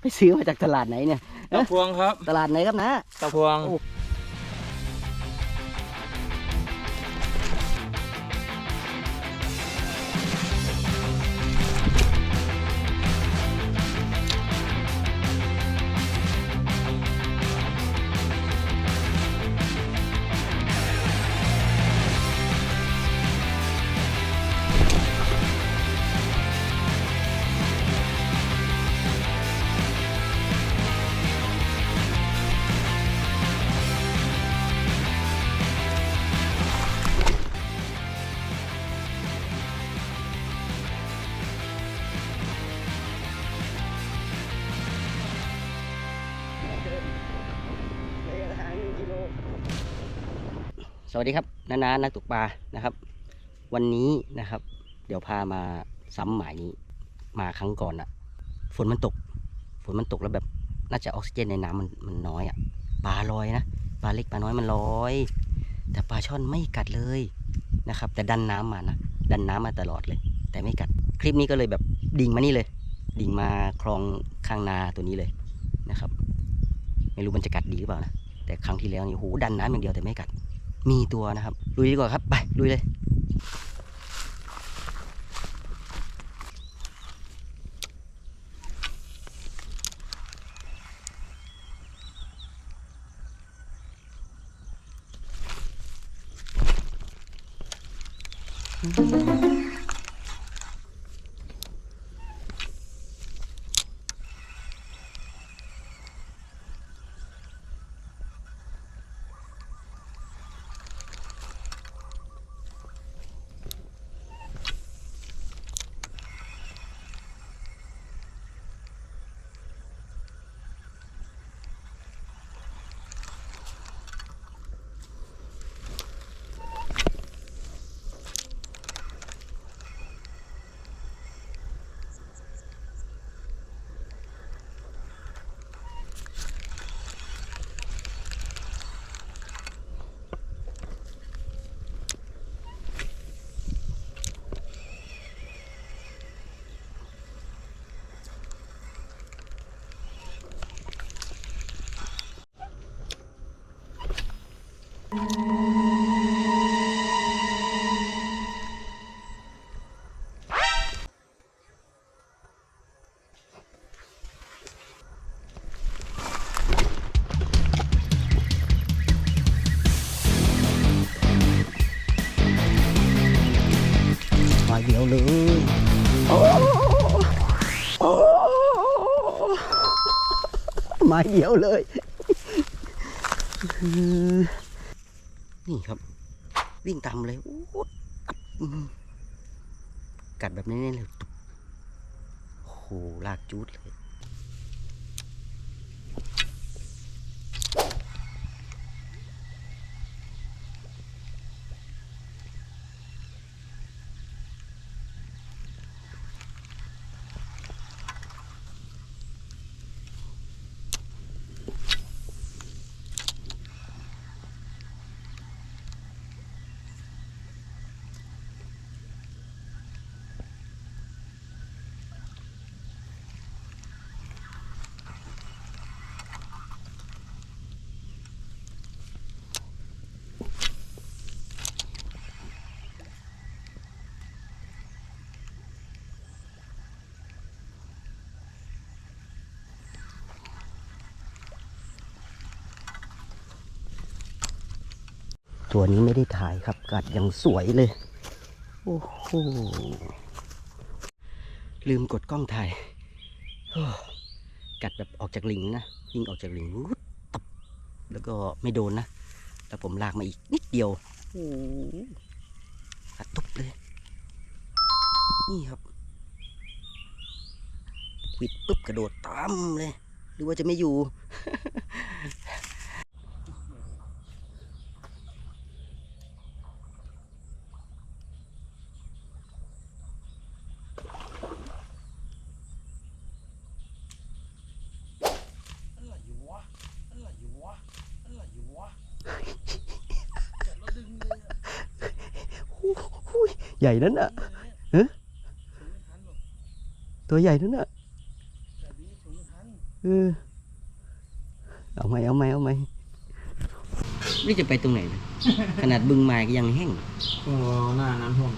ไปซื้อมาจากตลาดไหนเนี่ยตะพวงครับ ตลาดไหนครับนะตะพวง สวัสดีครับนานานักตกปลานะครับ วันนี้นะครับ เดี๋ยวพามาซ้ำหมายนี้ มาครั้งก่อนอะฝนมันตก ฝนมันตกแล้วแบบน่าจะออกซิเจนในน้ำมันมันน้อยอะปลาลอยนะปลาเล็กปลาน้อยมันลอย แต่ปลาช่อนไม่กัดเลยนะครับ แต่ดันน้ำมานะดันน้ำมาตลอดเลย แต่ไม่กัดคลิปนี้ก็เลยแบบดิ่งมานี่เลย ดิ่งมาคลองข้างนาตัวนี้เลยนะครับ ไม่รู้มันจะกัดดีหรือเปล่านะแต่ครั้งที่แล้วนี่โหดันน้ำอย่างเดียวแต่ไม่กัด มีตัวนะครับลุยดีกว่าครับ ไปลุยเลย ม้เดียวเลย นี่ครับ วิ่งตามเลยกัดแบบนี้เลยโอ้โหลากจูดเลย ตัวนี้ไม่ได้ถ่ายครับ กัดยังสวยเลย โอ้โห ลืมกดกล้องถ่ายโอ้กัดแบบออกจากหลิงนะ ยิงออกจากหลิงตับแล้วก็ไม่โดนนะ แล้วผมลากมาอีกนิดเดียวโอ้หกัดตุบเลย นี่ครับวิดปุ๊บกระโดดตามเลย หรือว่าจะไม่อยู่ อะไรอยู่วะอะไรอยู่วะอะไรอยู่วะจับแล้วดึงเลยอะ ใหญ่นั่นอะดึงเลยอะฮะถึงไม่ทันหรอกตัวใหญ่นั่นอะแบบนี้ถึงไม่ทันเออเอาไหมเอาไหมเอาไหมนี่จะไปตรงไหนนะขนาดบึงไม้ก็ยังแห้งโอ้หน้าน้ำท่วม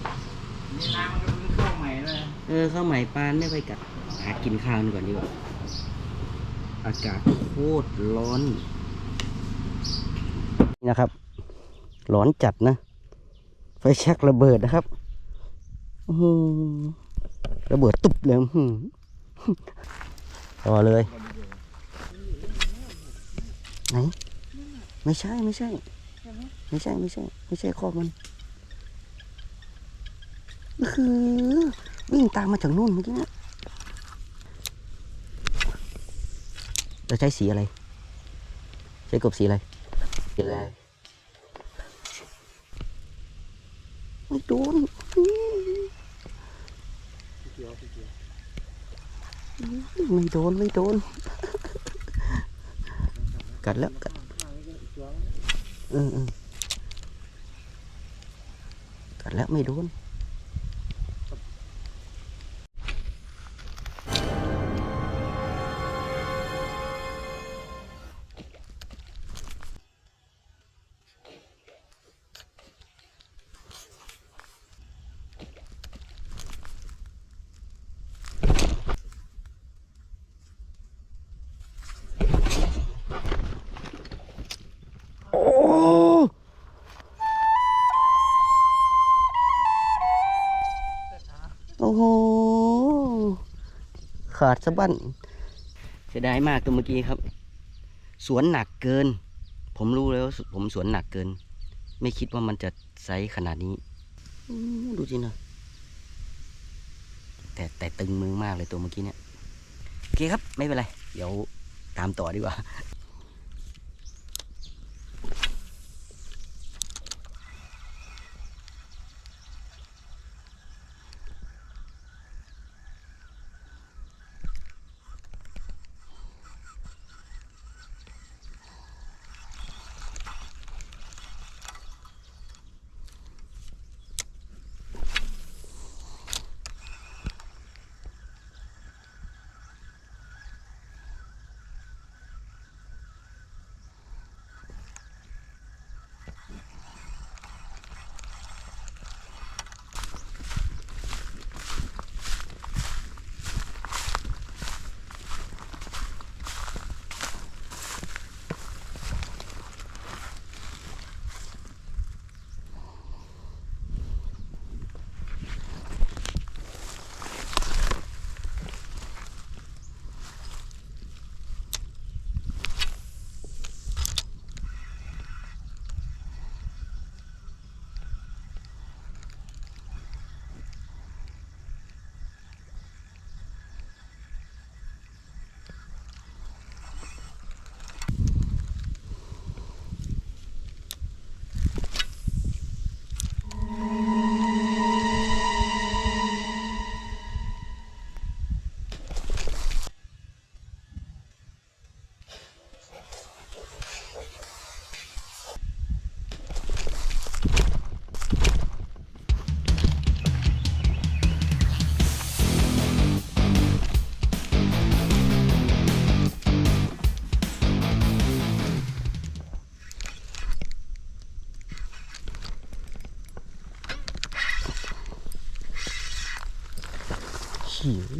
นี่น้ำมันก็เพิ่งเข้าใหม่เลยเออข้าวใหม่ปานไม่ไปกัดหากินข้าวก่อนดีกว่าอากาศโคตรร้อนนี่นะครับ ร้อนจัดนะ ไฟแชักระเบิดนะครับอื้อหือ ระเบิดตุบเลยอื้อหือต่อเลย ไหน ไม่ใช่ไม่ใช่ ไม่ใช่ไม่ใช่ ไม่ใช่ครอบมันคือวิ่งตามมาจากนู่นเมื่อกี้เนะเราใช้สีอะไร ใช้กบสีอะไรสีอะไรไม่โดน ไม่โดนไม่โดน กัดแล้วกัดเออเออกัดแล้วไม่โดน โอ้โห ขาดสะบั้นเสียดายมากตัวเมื่อกี้ครับ สวนหนักเกิน ผมรู้แล้วผมสวนหนักเกิน ไม่คิดว่ามันจะไซส์ขนาดนี้ ดูสินะแต่แต่ตึงมือมากเลยตัวเมื่อกี้เนี่ย โอเคครับ ไม่เป็นไร เดี๋ยวตามต่อดีกว่า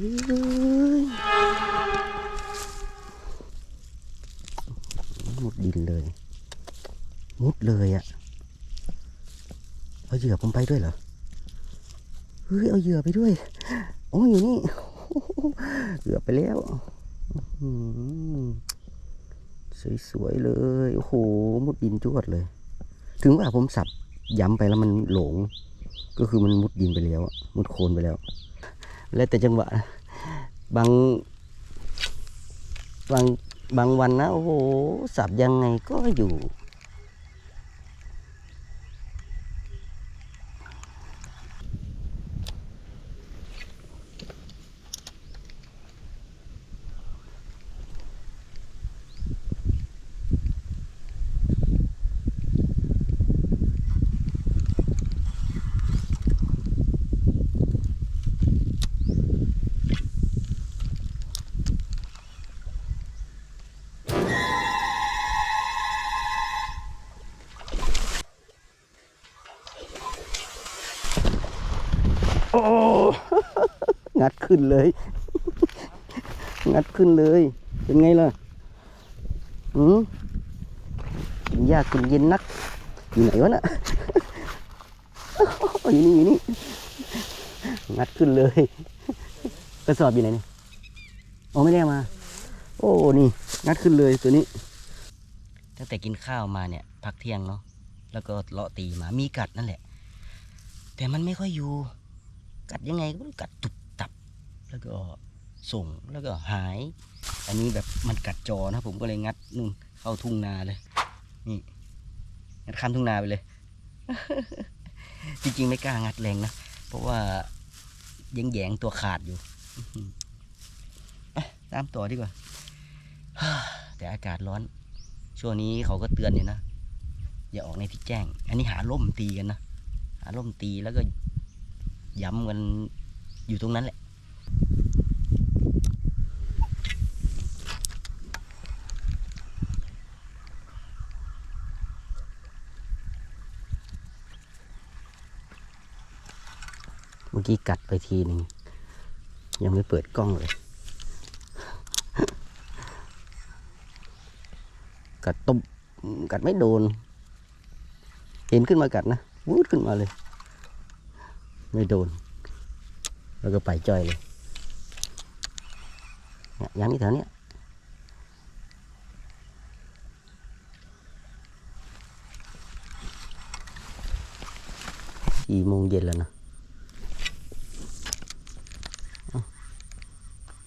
หมุดดินเลย มุดเลยอะ่ะ เอาเหยื่อผมไปด้วยเหรอ เฮ้ย เอาเหยื่อไปด้วย โอ้ยอยู่นี่ เหยื่อไปแล้วสวยๆเลย โอ้โห มุดดินจวดเลย ถึงว่าผมสับย้ำไปแล้วมันหลง ก็คือมันมุดดินไปแล้ว มุดโคลนไปแล้ว แล้วแต่จังหวะนะบาง บาง บางวันนะ โอ้โห สับยังไงก็อยู่ งัดขึ้นเลย งัดขึ้นเลย เป็นไงล่ะอืมกินยากกินเย็นนัก อยู่ไหนวะน่ะอยู่นี่อยู่นี่ งัดขึ้นเลย กระสอบอยู่ไหนเนี่ยโอ้ไม่ได้มา โอ้ นี่ งัดขึ้นเลยตัวนี้ ตั้งแต่กินข้าวมาเนี่ย พักเที่ยงเนาะ แล้วก็เลาะตีหมา มีกัดนั่นแหละ แต่มันไม่ค่อยอยู่ กัดยังไงก็กัดตุบตับ แล้วก็ส่งแล้วก็หาย อันนี้แบบมันกัดจอนะผมก็เลยงัดนู่นเข้าทุ่งนาเลย นี่งัดข้ามทุ่งนาไปเลย จริงๆไม่กล้างัดแรงนะเพราะว่าแยงๆตัวขาดอยู่ตามต่อดีกว่า แต่อากาศร้อน ช่วงนี้เขาก็เตือนเลยนะ อย่าออกในที่แจ้ง อันนี้หาล่มตีกันนะ หาล่มตีแล้วก็ ย้ำกันอยู่ตรงนั้นแหละเมื่อกี้กัดไปทีหนึ่งยังไม่เปิดกล้องเลย กัดตุบกัดไม่โดน เห็นขึ้นมากัดนะวูดขึ้นมาเลย ไม่โดน แล้วก็ไปจ่อยเลยยอย่างนี้แถวเนี้ยสี่โมงเย็นแล้วนะ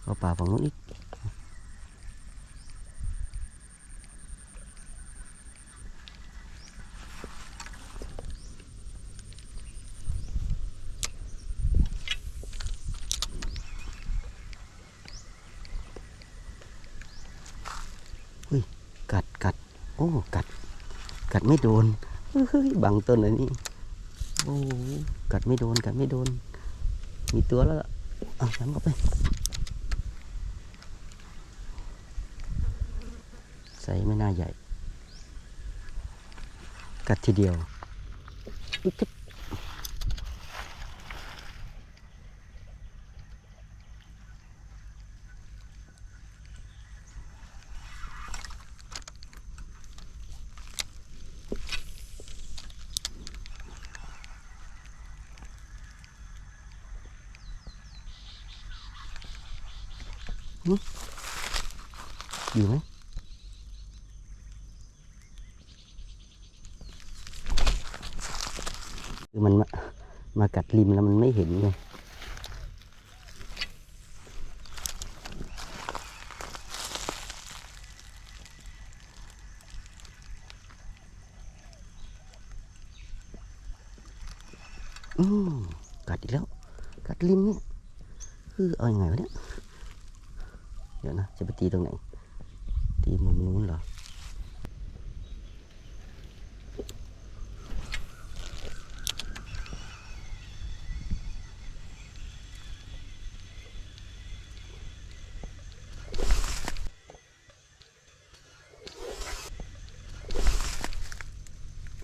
เข้าป่าฝั่งนู้นอีกอุ้ย กัดกัดโอ้กัด กัดไม่โดนเฮ้ยบังต้นอันนี้โอ้กัดไม่โดนกัดไม่โดน มีตัวแล้วเอาย้ำเข้าไปไซส์ไม่น่าใหญ่ กัดทีเดียวอุ๊บ อยู่ไหมคือมันมามากัดริมแล้วมันไม่เห็นไงอืมกัดอีกแล้ว กัดริมเนี่ยคือเอาอยัางไงวะเนี่ย เดี๋ยวนะจะไปตีตรงไหน ตีมุมนู้นเหรอ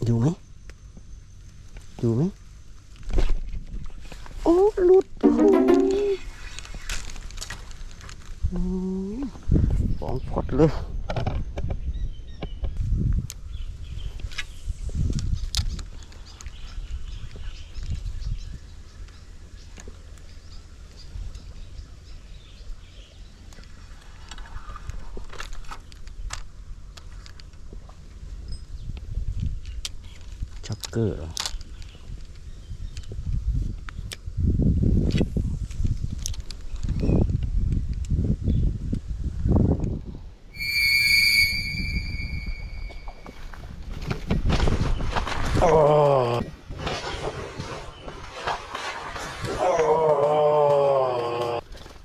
อยู่ไหมอยู่ไหมโอ้หลุดโอ้โหอืมสองพอดเลย ช็อกเกอร์เหรอ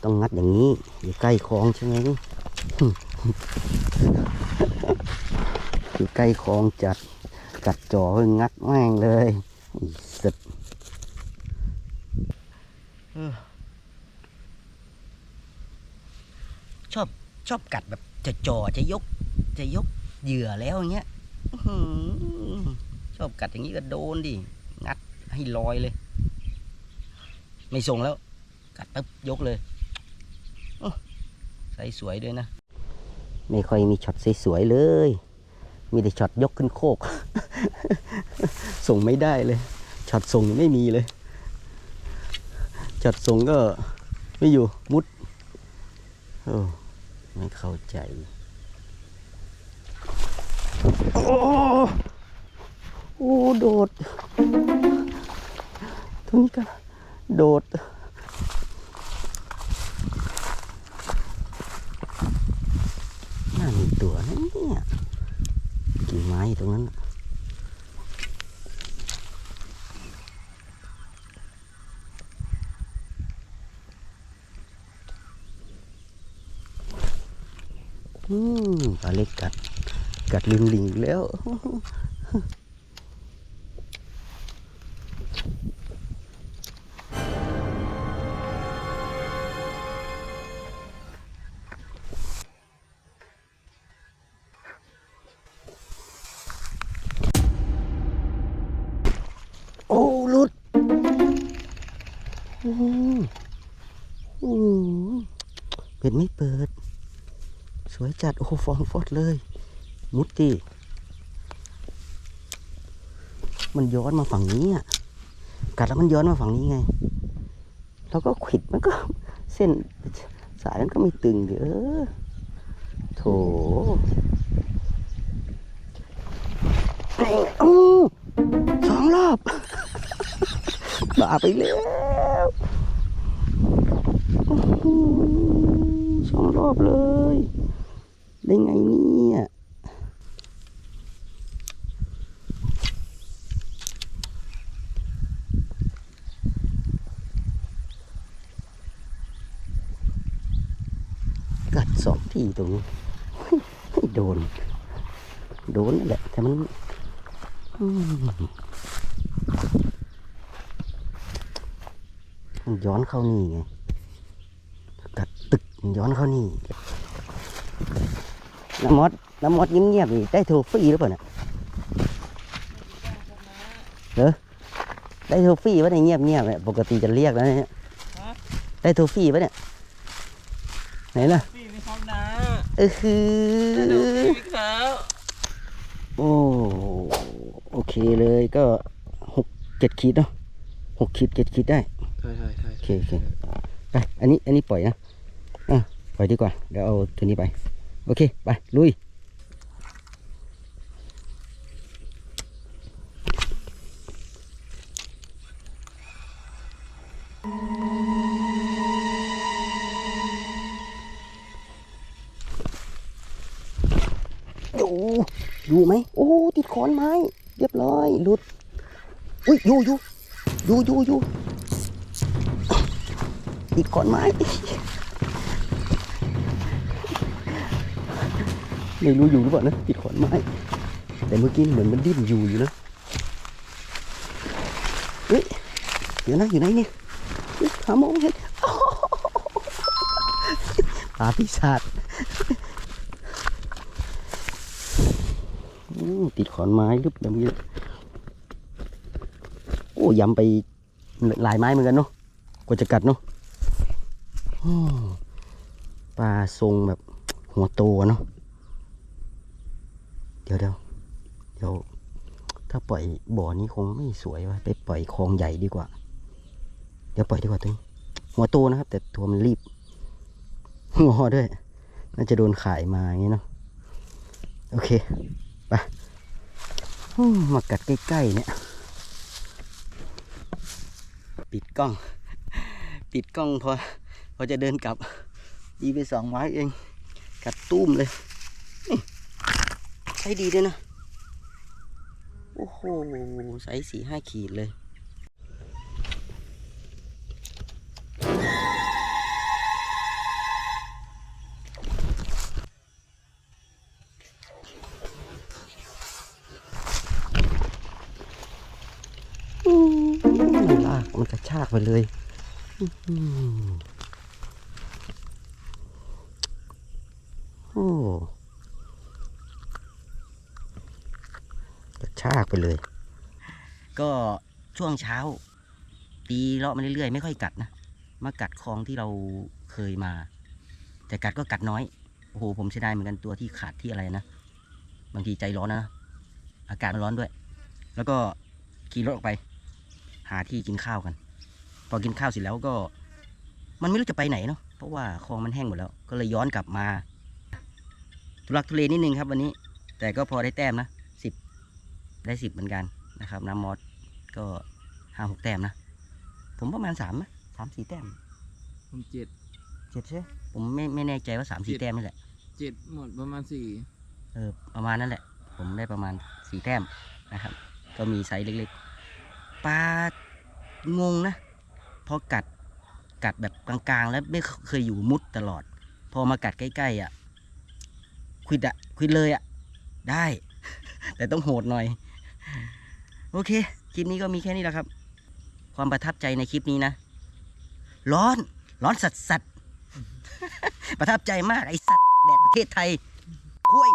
ต้องงัดอย่างนี้ อยู่ใกล้คลองใช่ไหมอยู่ใกล้คลองจัดกัดจอเพิ่งงัดแม่งเลยสุดชอบชอบกัดแบบจะจ่อจะยก จะยกเหยื่อแล้วอย่างเงี้ยชอบกัดอย่างนี้ก็โดนดิ งัดให้ลอยเลย ไม่ส่งแล้ว กัดปั๊บยกเลย ส่สวยด้วยนะ ไม่ค่อยมีช็อตสวยๆเลย มีแต่ช็อตยกขึ้นโคก ส่งไม่ได้เลยช็อตส่งยังไม่มีเลยช็อตส่งก็ไม่อยู่มุดโอ้ไม่เข้าใจโอ้โอ้โดดตรงนี้ก็โดด น่ามีตัวนะเนี่ยกิ่ง ไม้อยู่ตรงนั้นอืมปลาเล็กกัด กัดลิงลิงแล้ว จัด โอ้ฟองฟอดเลย มุดดิมันย้อนมาฝั่งนี้อะ กัดแล้วมันย้อนมาฝั่งนี้ไงแล้วก็ขิดมันก็เส้นสายนั้นก็ไม่ตึงเด้อโถโอ้สองรอบบ้าไปแล้วสองรอบเลย ได้ไงเนี่ยกัดสองทีตรงนี้ไม่โดน โดนนั่นแหละ แต่มันอืมมันย้อนเข้านี่ไงกัดตึกย้อนเข้านี่ น้ำมดน้ำมดเงียบๆนี่ได้โทรฟรีหรือเปล่าเนี่ยเหรอได้โทรฟรีปะเนี่ยเงียบเงียบๆเนี่ยปกติจะเรียกแล้วเนี่ยได้โทรฟรีปะเนี่ยไหนล่ะพี่ไม่ครับนะเออคือพี่ครับโอ้โอเคเลยก็หกเจ็ดขีดเนาะหกขีดเจ็ดขีดได้ใช่ใช่ใช่โอเคโอเคไปอันนี้อันนี้ปล่อยนะอะปล่อยดีกว่าเดี๋ยวเอาตัวนี้ไป โอเค ไป ลุย อยู่อยู่ไหม โอ้ ติดขอนไม้ เรียบร้อยหลุด อุ้ย อยู่อยู่อยู่อยู่อยู่ติดขอนไม้ ไม่รู้อยู่หรือเปล่านะติดขอนไม้แต่เมื่อกี้เหมือนมันดิ้นอยู่อยู่นะเฮ้ยเดี๋ยวนะอยู่ไหนเนี่ยเฮ้ยหามองเห็นปลาปีศาจติดขอนไม้ลึบแบบนี้โอ้ยำไปหลายไม้เหมือนกันเนาะกว่าจะกัดเนาะปลาทรงแบบหัวโตเนาะ เดี๋ยวเดี๋ยวเดี๋ยวถ้าปล่อยบ่อนี้คงไม่สวยว่ะไปปล่อยคลองใหญ่ดีกว่า เดี๋ยวปล่อยดีกว่าตัวนี้หัวโตนะครับ แต่ตัวมันรีบงอด้วย น่าจะโดนขายมาอย่างงี้เนาะโอเคไปมากัดใกล้ๆเนี่ย ปิดกล้อง ปิดกล้องพอพอจะเดินกลับ ดีไปสองไม้เอง กัดตุ้มเลย ช้ดีด้วยนะ โอ้โหไซส์สี่ห้าขีดเลยอืมมันลากมันกระชากไปเลยโอ้ กระชากไปเลย ก็ช่วงเช้า ตีเลาะมาเรื่อยๆ ไม่ค่อยกัดนะ มากัดคลองที่เราเคยมา แต่กัดก็กัดน้อย โอ้โห ผมเสียดายเหมือนกันตัวที่ขาดที่อะไรนะ บางทีใจร้อนนะ อากาศมันร้อนด้วย แล้วก็ขี่รถออกไป หาที่กินข้าวกัน พอกินข้าวเสร็จแล้วก็ มันไม่รู้จะไปไหนเนาะ เพราะว่าคลองมันแห้งหมดแล้ว ก็เลยย้อนกลับมาทุลักทุเลนิดนึงครับวันนี้ แต่ก็พอได้แต้มนะ ได้สิบเหมือนกันนะครับน้ำมอสก็ห้าหกแต้มนะ ผมประมาณสามนะสามสี่แต้มผมเจ็ดเจ็ดใช่ไหมผมไม่ไม่แน่ใจว่าสามสี่เจ็ดแต้มนี่แหละเจ็ดหมดประมาณสี่เออประมาณนั้นแหละ ผมได้ประมาณสี่แต้มนะครับ ก็มีไซส์เล็กๆปลางงนะพอกัดกัดแบบกลางๆ แล้วไม่เคยอยู่มุดตลอด พอมากัดใกล้ๆอะควิดอะควิดเลยอะได้ แต่ต้องโหดหน่อย โอเค คลิปนี้ก็มีแค่นี้แหละครับ ความประทับใจในคลิปนี้นะ ร้อน ร้อนสัสสัตว์ประทับใจมากไอสัตว์แดดประเทศไทยคุย